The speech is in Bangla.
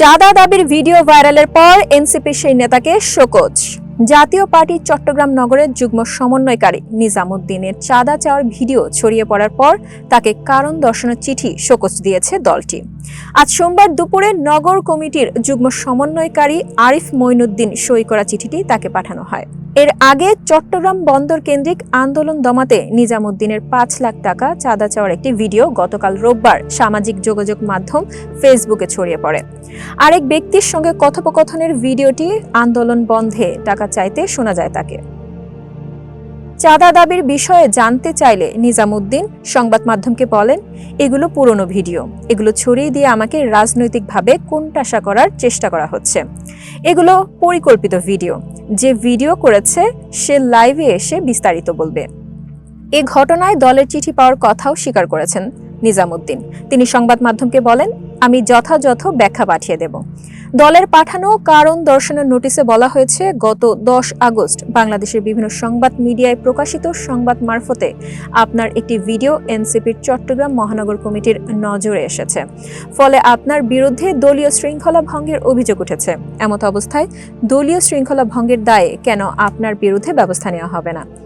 চাঁদা দাবির ভিডিও ভাইরালের পর এনসিপির সেই নেতাকে শোকজ। জাতীয় পার্টি চট্টগ্রাম নগরের যুগ্ম সমন্বয়কারী নিজামুদ্দিনের চাঁদা চাওয়ার ভিডিও ছড়িয়ে পড়ার পর তাকে কারণ দর্শানোর চিঠি শোকজ দিয়েছে দলটি। আজ সোমবার দুপুরে নগর কমিটির যুগ্ম সমন্বয়কারী আরিফ মইনুদ্দিন সই করা চিঠিটি তাকে পাঠানো হয়। এর আগে চট্টগ্রাম বন্দর কেন্দ্রিক আন্দোলন দমাতে নিজামুদ্দিনের পাঁচ লাখ টাকা চাঁদা চাওয়ার একটি ভিডিও গতকাল রোববার সামাজিক যোগাযোগ মাধ্যম ফেসবুকে ছড়িয়ে পড়ে। আরেক ব্যক্তির সঙ্গে কথোপকথনের ভিডিওটি আন্দোলন বন্ধে টাকা চাইতে শোনা যায় তাকে। চাঁদা দাবির বিষয়ে জানতে চাইলে নিজামুদ্দিন সংবাদ মাধ্যমকে বলেন, এগুলো পুরনো ভিডিও। এগুলো ছড়িয়ে দিয়ে আমাকে রাজনৈতিকভাবে কোণঠাসা করার চেষ্টা করা হচ্ছে। এগুলো পরিকল্পিত ভিডিও। যে ভিডিও করেছে, সে লাইভে এসে বিস্তারিত বলবে। এ ঘটনায় দলের চিঠি পাওয়ার কথাও স্বীকার করেছেন নিজামুদ্দিন। তিনি সংবাদ মাধ্যমকে বলেন, আমি যথাযথ ব্যাখ্যা পাঠিয়ে দেব। দলের পাঠানো কারণ দর্শনের নোটিশে বলা হয়েছে, গত দশ আগস্ট বাংলাদেশের বিভিন্ন সংবাদ মিডিয়ায় প্রকাশিত সংবাদ মারফতে আপনার একটি ভিডিও এনসিপির চট্টগ্রাম মহানগর কমিটির নজরে এসেছে। ফলে আপনার বিরুদ্ধে দলীয় শৃঙ্খলা ভঙ্গের অভিযোগ উঠেছে। এমত অবস্থায় দলীয় শৃঙ্খলা ভঙ্গের দায়ে কেন আপনার বিরুদ্ধে ব্যবস্থা নেওয়া হবে না?